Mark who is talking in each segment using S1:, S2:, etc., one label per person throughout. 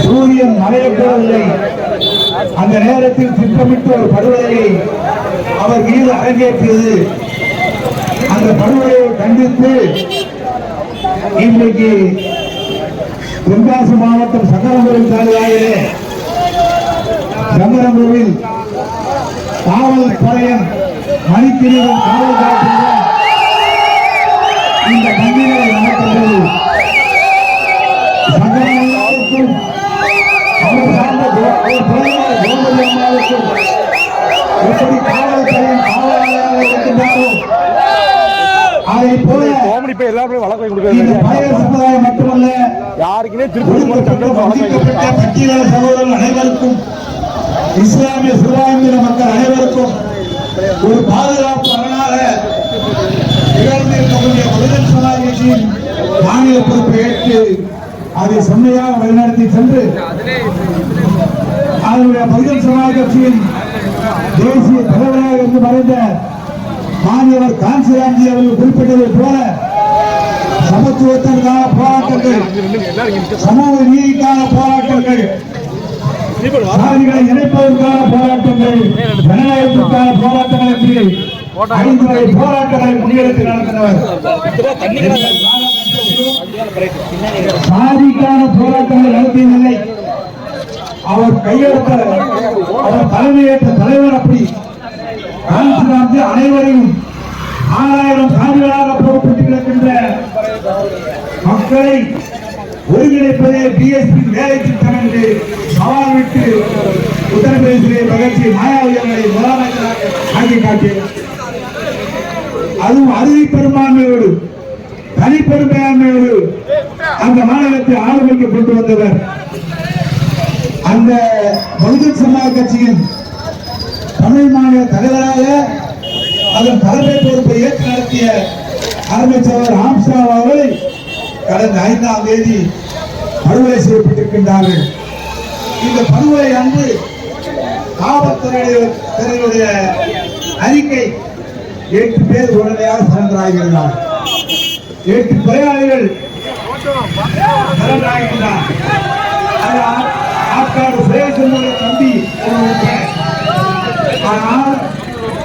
S1: சூரியன் மறையப்படவில்லை அந்த நேரத்தில் திட்டமிட்டு ஒரு படுகொலையை அவர் மீது அரங்கேற்றியது. அந்த படுகொலையை கண்டித்து இன்றைக்கு தென்காசி மாவட்டம் சங்கரபுரம் தாலுகாவிலே சங்கரபுரில் காவல் படையன் மணிக்கிரிவன் காவல் காட்டுகிறார் இந்த கண்டிகளை நடத்துகிறது எப்படி காவல் படையன் காவலாளராக இருக்கின்றாரோ அதை போல
S2: காமெடி போய் எல்லாருமே வழக்கை
S1: இந்த பழைய சமுதாயம் மட்டுமல்ல
S2: யாருக்குமே திருப்பி
S1: பட்டியல சகோதரர்கள் அனைவருக்கும் இஸ்லாமிய சிறுபான்மையின மக்கள் அனைவருக்கும் ஒரு பாதுகாப்பு அரணாக திகழ்ந்து இருக்கக்கூடிய பகுஜன் சமாஜ் கட்சியின் மாநில பொறுப்பை ஏற்று அதை செம்மையாக வழிநடத்தி சென்று அதனுடைய பகுஜன் சமாஜ் கட்சியின் தேசிய தலைவராக இருந்து மறைந்த மாநிலவர் காஞ்சிராம்ஜி அவர்கள் குறிப்பிட்டதை போல சமத்துவத்திற்கான போராட்டங்கள் சமூக நீதிக்கான போராட்டங்கள் சாதிகளை இணைப்பதற்கான போராட்டங்கள் ஜனநாயகத்திற்கான போராட்டங்கள் என்று ஐந்து வகை போராட்டங்களை முன்னெடுத்து நடத்தினவர் சாதிக்கான போராட்டங்கள் நடத்தியதில்லை. அவர் கையெழுத்த அவர் தலைமையேற்ற தலைவர் அப்படி. காஞ்சிராம்ஜி அனைவரையும் ஆறாயிரம் சாதிகளாக போட்டு கிடக்கின்ற மக்களை ஒருங்கிணைப்பதே பிஎஸ்பி வேலை திட்டம் என்று சவால் விட்டு உத்தரப்பிரதேசிலே மகிழ்ச்சி மாயாவதி முதலமைச்சராக ஆக்கி காட்டியது அதுவும் அறுதி பெரும்பான்மையோடு தனிப்பெரும்பான்மையோடு அந்த மாநிலத்தை ஆளுமைக்கு கொண்டு வந்தவர் அந்த பகுஜன் சமாஜ் கட்சியின் தமிழ் மாநில தலைவராக அதன் தலைமை பொறுப்பை ஏற்று நடத்திய அமைச்சர் ஆம்சா அவர்களை கடந்த ஐந்தாம் தேதி படுகொலை செய்யப்பட்டிருக்கின்றார்கள். இந்த படுகொலை அன்று காவல்துறையுடைய அறிக்கை எட்டு பேர் உடனடியாக சரண்டராகிறார் எட்டு கொலையாளிகள் சரண்டராகின்றார் ஆற்காடு தம்பி. ஆனால்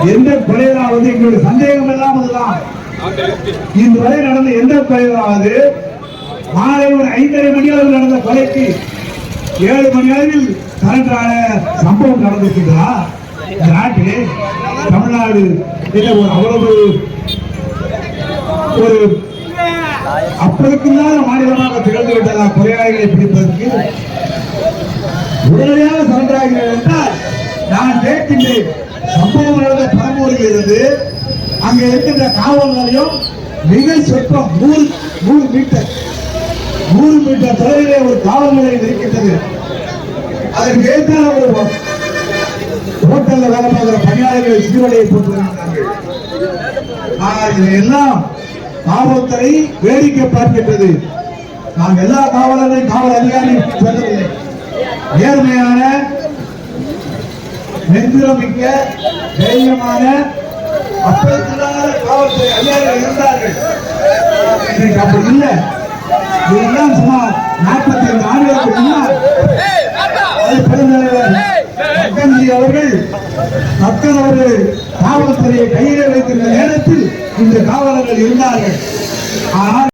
S1: எந்த கொலையிலாவது எங்களுடைய சந்தேகம் எல்லாம் அதுதான் இந்த வரை நடந்த எந்த கொலையிலாவது மாலை ஒரு ஐந்தரை மணி அளவில் நடந்த கொலைக்கு ஏழு மணி அளவில் சரண்டரான சம்பவம் நடந்திருக்கிறதா இந்த நாட்டிலே தமிழ்நாடு என்ன ஒரு அவ்வளவு ஒரு அப்போதுக்குள்ளாத மாநிலமாக திகழ்ந்து விட்டதா கொலையாளிகளை பிடிப்பதற்கு? உடனடியாக சரண்டராகிறார்கள் என்றால் நான் கேட்கின்றேன். சம்பவம் நடந்த பரம்பூரில் இருந்து அங்கே இருக்கின்ற காவல் நிலையம் மிக சொற்பம் நூறு நூறு மீட்டர். நூறு மீட்டர் தொலைவிலே ஒரு காவல் நிலையம் இருக்கின்றது. அதற்கு ஏற்றான ஒரு ஹோட்டல்ல வேலை பார்க்கிற பணியாளர்களை சீரடையை போட்டிருக்கிறார்கள் வருகிறார்கள் ஆனால் இதையெல்லாம் காவல்துறை வேடிக்கை பார்க்கின்றது. நாம் எல்லா காவலர்களையும் காவல் அதிகாரியும் சொல்லவில்லை. நேர்மையான நெஞ்சுரமிக்க தைரியமான அப்பத்திலான காவல்துறை அதிகாரிகள் இருந்தார்கள். இன்றைக்கு அப்படி இல்லை. இதெல்லாம் சுமார் நாற்பத்தி ஐந்து ஆண்டுகளுக்கு முன்னால் பெருந்தலைவர் மக்கன்ஜி அவர்கள் மக்கள் அவர்கள் காவல்துறையை கையிலே வைத்திருந்த நேரத்தில் இந்த காவலர்கள் இருந்தார்கள். ஆனால்